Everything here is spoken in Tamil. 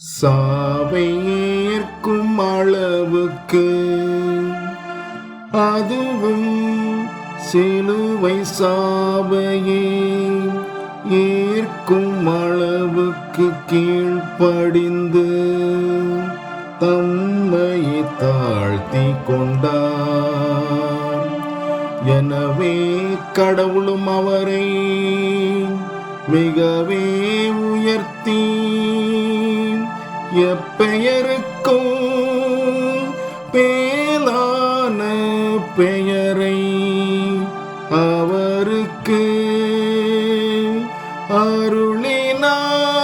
சாவை ஏற்கும் அளவுக்கு அதுவும் சிலுவை சாவையே ஏற்கும் அளவுக்கு கீழ்ப்படிந்து தம்மை தாழ்த்தி கொண்டார். எனவே கடவுளும் அவரை மிகவே உயர்த்தி எப்பெயருக்கும் பேலான பெயரை அவருக்கு அருளினார்.